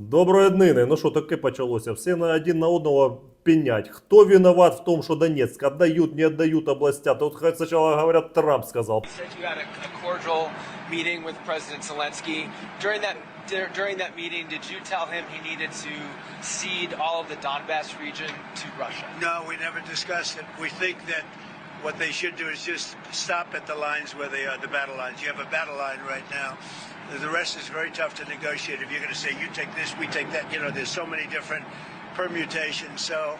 Доброї днини. Ну що таке почалося? Всі на один на одного пенять. Хто виноват в том, что Донецк отдают, не отдают областя? Тут хоть сначала говорят, Трамп сказал. You had a, a cordial meeting with President Zelensky. During that during that meeting, did you tell him he needed to cede all of the Donbass region to Russia? No, we never discussed it. We think that what they should do is just stop at the lines where they are, the battle lines. You have a battle line right now. The rest is very tough to negotiate. If you're going to say, you take this, we take that, you know, there's so many different permutations. So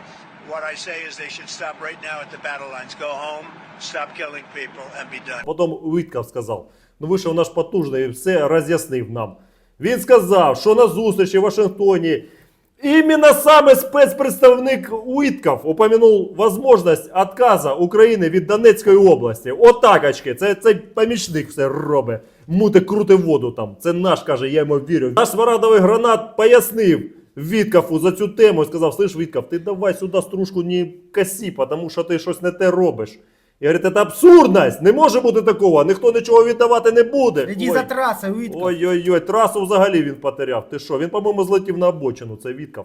what I say is they should stop right now at the battle lines. Go home, stop killing people, and be done. Потім Уітков сказав: ну вийшов наш потужний і все роз'яснив нам. Він сказав, що на зустрічі в Вашингтоні іменно саме спецпредставник Уітков упомянув можливість відказу України від Донецької області. Отакочки, це цей помічник все робить. Мути крути воду там. Це наш каже, я йому вірю. Наш смарагдовий гранат пояснив. Віткафу за цю тему і сказав: слиш, Віткав, ти давай сюди стружку не косі, тому що ти щось не те робиш. І говорить, це абсурдність, не може бути такого, ніхто нічого віддавати не буде. Іди за трассой, Вітков. Ой-ой-ой, трасу взагалі він потеряв. Ти що? Він, по-моєму, злетів на обочину, це Вітков.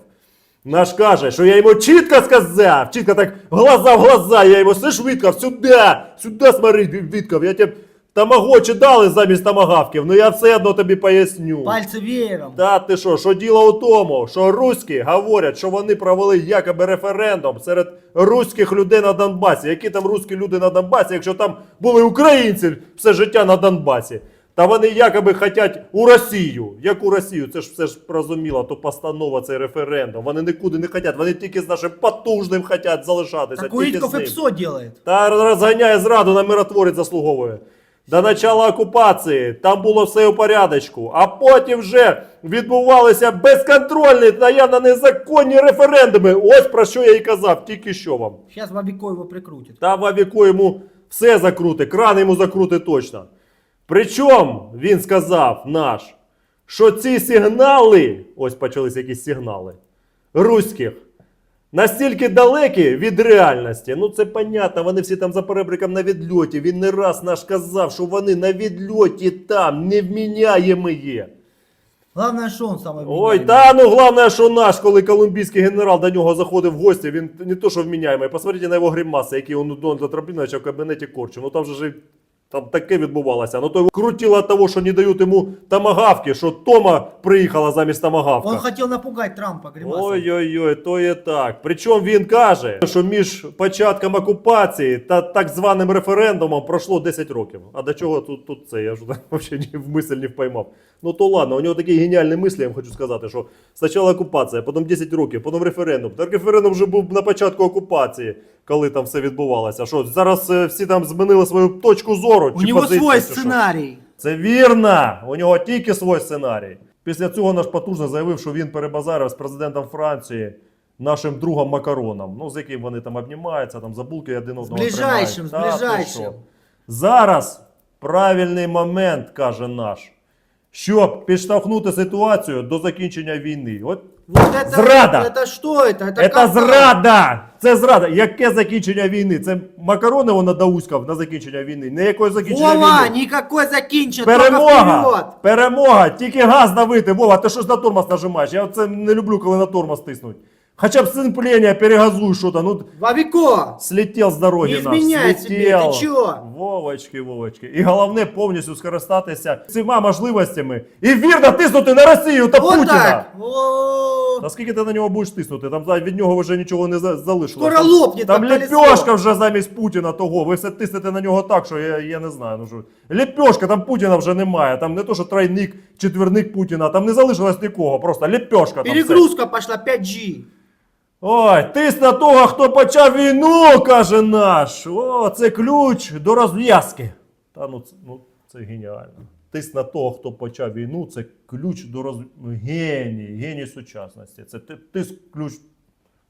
Наш каже, що я йому чітко сказав, чітко так глаза в глаза, я йому, слиш, Вітков, сюди, сюди смотри, Вітков, я тебе тамагочі дали замість тамагавків, ну я все одно тобі поясню. Пальцы веером. Та ти що, що діло у тому, що руські говорять, що вони провели якоби референдум серед руських людей на Донбасі. Які там руські люди на Донбасі, якщо там були українці все життя на Донбасі? Та вони якоби хотять у Росію. Як у Росію? Це ж все ж розуміло, то постанова цей референдум. Вони нікуди не хотять, вони тільки з нашим потужним хотять залишатися. Так и ним. ПСО делает. Та розганяє зраду на миротворець заслуговує. До начала окупації там було все у порядочку, а потім вже відбувалися безконтрольні та явно незаконні референдуми. Ось про що я і казав, тільки що вам. Бабико его прикрутит. Та Вавіко йому все закрути, кран йому закрути точно. Причому він сказав наш, що ці сигнали, ось почалися якісь сигнали руських, настільки далекі від реальності. Ну це понятно, вони всі там за перебриком на відльоті. Він не раз наш казав, що вони на відльоті там невміняємі є. Главное, что он самый Ой, та ну головне, що наш, коли колумбійський генерал до нього заходив в гості, він не то, що вміняємий, посмотрите на його гримаси, які він у Дональда Трампліновича в кабінеті корчив. Ну там же ж і- там таке відбувалося. Ну то його крутило від того, що не дають йому тамагавки, що Тома приїхала замість тамагавка. Он хотел напугать Трампа. Ой-ой-ой, то є так. Причому він каже, що між початком окупації та так званим референдумом пройшло 10 років. А до чого тут, тут це? Я ж взагалі в мисль не впоймав. Ну то ладно, у нього такі геніальні мислі, я вам хочу сказати, що спочатку окупація, потім 10 років, потім референдум. Так референдум вже був на початку окупації, коли там все відбувалося. Що зараз е, всі там змінили свою точку зору. У чи него позицію, свой чи що? сценарий. Це вірно! У нього тільки свій сценарій. Після цього наш потужно заявив, що він перебазарив з президентом Франції, нашим другом Макароном, ну з яким вони там обнімаються, там за булки один одного ближайшим, тримають. з Та ти ближайшим. що. Зараз правильний момент, каже наш, щоб підштовхнути ситуацію до закінчення війни. От Вот это, Зрада! Это что это? Это, це как- зрада! Це зрада. Яке закінчення війни? Це Макарони вона надауськав на закінчення війни. Не якої закінчення Вова, війни. никакой закинчен, только Перемога! вперед. Перемога! Тільки газ давити. Вова, ти що ж на тормоз нажимаєш? Я це не люблю, коли на тормоз тиснуть. Хоча б сцеплення, перегазуй що-то. Ну, Бабико, слетів з дороги Не наш. изменяй себе, слетів. ти чого? Вовочки, Вовочки. І головне повністю скористатися цими можливостями і вірно тиснути на Росію та вот Путіна. так. О, Та скільки ти на нього будеш тиснути? Там за- від нього вже нічого не за- залишилось. Скоро Там- лопне, Там как колесо. лепешка вже замість Путіна того. Ви все тиснете на нього так, що я, я не знаю. Ну що лепешка, там Путіна вже немає. Там не то, що тройник, четверник Путіна, там не залишилось нікого. Просто лепешка. Там все. Перегрузка пошла 5G. Ой, тиск на того, хто почав війну, каже наш. О, це ключ до розв'язки. Та ну це, ну, це геніально. Тиск на того, хто почав війну, це ключ до роз... ну, геній, геній сучасності. Це ти- тиск, ключ.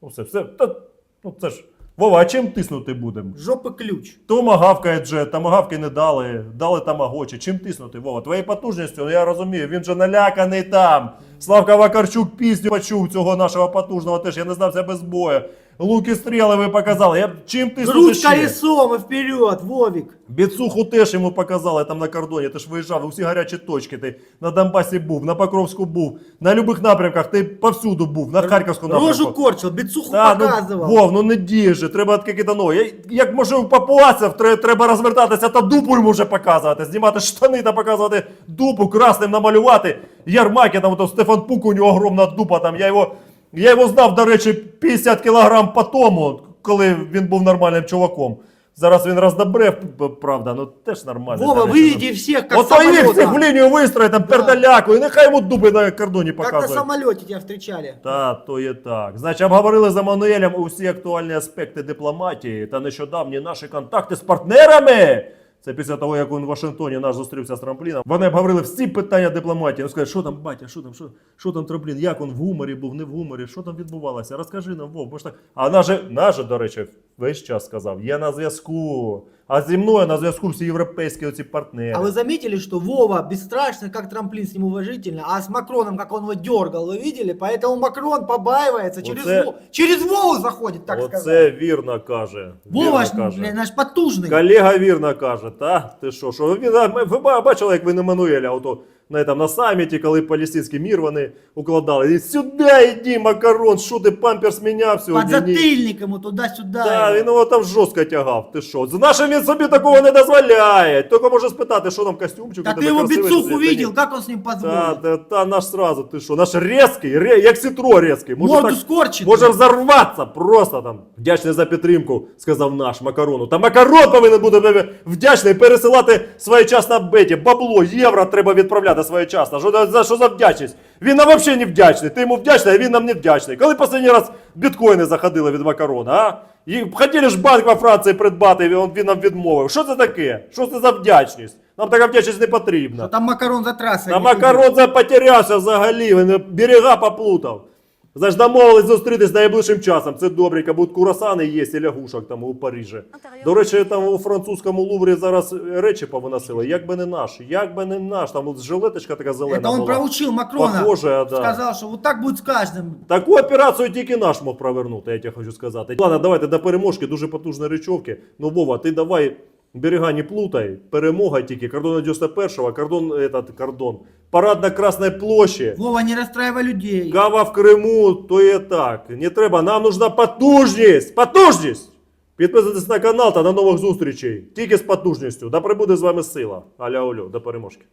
Ну все, все. Та, ну це ж. Вова, а чим тиснути будемо? Жопы ключ. Томагавка джет, тамагавки не дали, дали тамагочі. Чим тиснути, Вова? Твоєю потужністю, ну я розумію, він же наляканий там. Славка Вакарчук пісню почув цього нашого потужного теж. Я не знав це без бою. Луки стріли ви показали. Я... Чим ти Грудь колесом и вперед, Вовик. Біцуху теж йому показали там на кордоні. Ти ж виїжджав, усі гарячі точки. Ти на Донбасі був, на Покровську був, на любих напрямках, ти повсюду був, на Харківську напрямку. Рожу корчил, бицуху Та, ну. Вов, ну не діє же, треба таки дано. Я- Як може у папуасів, треба розвертатися та дупу йому вже показувати, знімати штани та показувати дупу, красним намалювати. Ярмаки, там ото Стефан Пук, у нього огромна дупа там. Я його, я його знав, до речі, 50 кілограм по тому, коли він був нормальним чуваком. Зараз він роздобрев, правда, ну теж нормально. Вова, выведи всех, как Ото їх всіх в лінію вистроїть, там пердаляку, і нехай йому дуби на кордоні Как на показують. самолете тебя встречали. Та, то є так. Значить, обговорили з Еммануелем усі актуальні аспекти дипломатії та нещодавні наші контакти з партнерами. Це після того, як він в Вашингтоні наш зустрівся з Трампліном. Вони обговорили всі питання дипломатії. Він сказав, що там, батя, що там, що, що там Трамплін, як він в гуморі був, не в гуморі, що там відбувалося? Розкажи нам, Вов, бо ж так. А наже, наже, до речі, весь час сказав, я на зв'язку. А зі мною на зв'язку всі європейські оці партнери. А вы заметили, что Вова бесстрашный, как трамплин с ним уважительно, а с Макроном, как он его дергал, вы видели? Поэтому Макрон побаивается, через, Оце- Вов- через Вову заходит, так сказать. Оце вірно каже. Вова вірно ж, каже. бля, наш потужный. Колега вірно каже, та? Ти що? що? Він, а, ми- ви ба- бачили, як він Еммануеля ото, на, там, на саміті, коли палестинський мір вони укладали. І сюди йди, Макарон, що ти памперс міняв Под сьогодні? Ні. затыльник ему туда-сюда. Та, его. він його там жорстко тягав. Ти що? З нашим він собі такого не дозволяє. Тільки може спитати, що там костюмчик. у Да тебе ты его красивий, бицуху чи ні. видел, как он с ним Та, позволил? та, та, наш сразу, ти що? Наш резкий, ре, як сітро резкий. Може Морду так- скорчит. Може взорватися просто там. Вдячний за підтримку, сказав наш Макарону. Та Макарон повинен бути вдячний пересилати своєчасно беті. Бабло, євро треба відправляти своєчасно. Що за, що за вдячність? Він нам взагалі не вдячний. Ти йому вдячний, а він нам не вдячний. Коли останній раз біткоїни заходили від Макарона, а? І хотіли ж банк во Франції придбати, він, він нам відмовив. Що це таке? Що це за вдячність? Нам така вдячність не потрібна. Що там макарон за трассой. Та. Макарон за потерявся взагалі, він берега поплутав. Значить, домовились зустрітись найближчим часом. Це добренько, будуть курасани є і лягушок там у Парижі. До речі, там у французькому Луврі зараз речі повиносили. Як би не наш, як би не наш, там от жилеточка така зелена Это он була. проучил Макрона. Похоже, да. Сказал, что вот так будет с каждым. Таку операцію тільки наш мог провернути, я тебе хочу сказати. Ладно, давайте до переможки, дуже потужні речовки. Ну, Вова, ти давай берега не плутай, перемога тільки, кордон 91-го, кордон, этот, кордон, парад на Красній площі. Вова, не розстраивай людей. Кава в Криму, то є так. Не треба, нам нужна потужність. Потужність! Підписуйтесь на канал та на нових зустрічей. Тільки з потужністю. Да прибуде з вами сила. Аля олю, до переможки.